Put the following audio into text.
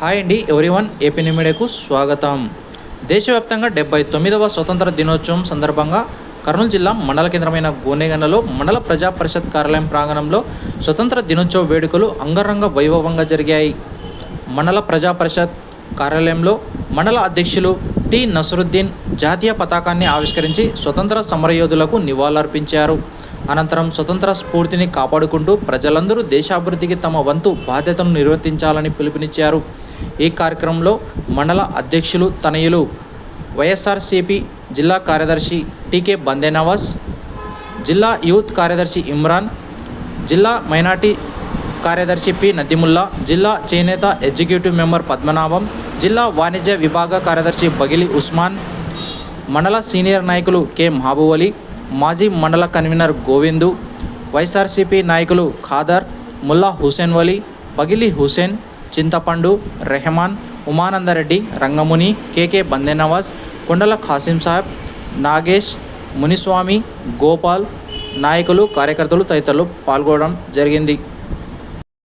Hi అండి everyone AP నిమిడేకు స్వాగతం. దేశవ్యాప్తంగా డెబ్బై తొమ్మిదవ స్వతంత్ర దినోత్సవం సందర్భంగా కర్నూలు జిల్లా మండల కేంద్రమైన గోనెగన్నలో మండల ప్రజా పరిషత్ కార్యాలయం ప్రాంగణంలో స్వతంత్ర దినోత్సవ వేడుకలు అంగరంగ వైభవంగా జరిగాయి. మండల ప్రజా పరిషత్ కార్యాలయంలో మండల అధ్యక్షులు టి నసరుద్దీన్ జాతీయ పతాకాన్ని ఆవిష్కరించి స్వతంత్ర సమరయోధులకు నివాళులర్పించారు. అనంతరం స్వతంత్ర స్ఫూర్తిని కాపాడుకుంటూ ప్రజలందరూ దేశాభివృద్ధికి తమ వంతు బాధ్యతను నిర్వర్తించాలని పిలుపునిచ్చారు. ఈ కార్యక్రమంలో మండల అధ్యక్షులు తనయులు వైఎస్ఆర్సీపీ జిల్లా కార్యదర్శి టీకే బందేనవాస్ జిల్లా యూత్ కార్యదర్శి ఇమ్రాన్ జిల్లా మైనార్టీ కార్యదర్శి పి నదిముల్లా జిల్లా చేనేత ఎగ్జిక్యూటివ్ మెంబర్ పద్మనాభం జిల్లా వాణిజ్య విభాగ కార్యదర్శి బగిలి ఉస్మాన్ మండల సీనియర్ నాయకులు కె మహబూబ్ అలీ మాజీ మండల కన్వీనర్ గోవిందు వైఎస్ఆర్సీపీ నాయకులు ఖాదర్ ముల్లా హుసేన్ వలీ బగిలి హుసేన్ చింతపండు రెహమాన్ ఉమానందరెడ్డి రంగముని కేకే బందే నవాజ్ కొండల ఖాసిం సాహెబ్ నాగేష్ మునిస్వామి గోపాల్ నాయకులు కార్యకర్తలు తదితరులు పాల్గొనడం జరిగింది.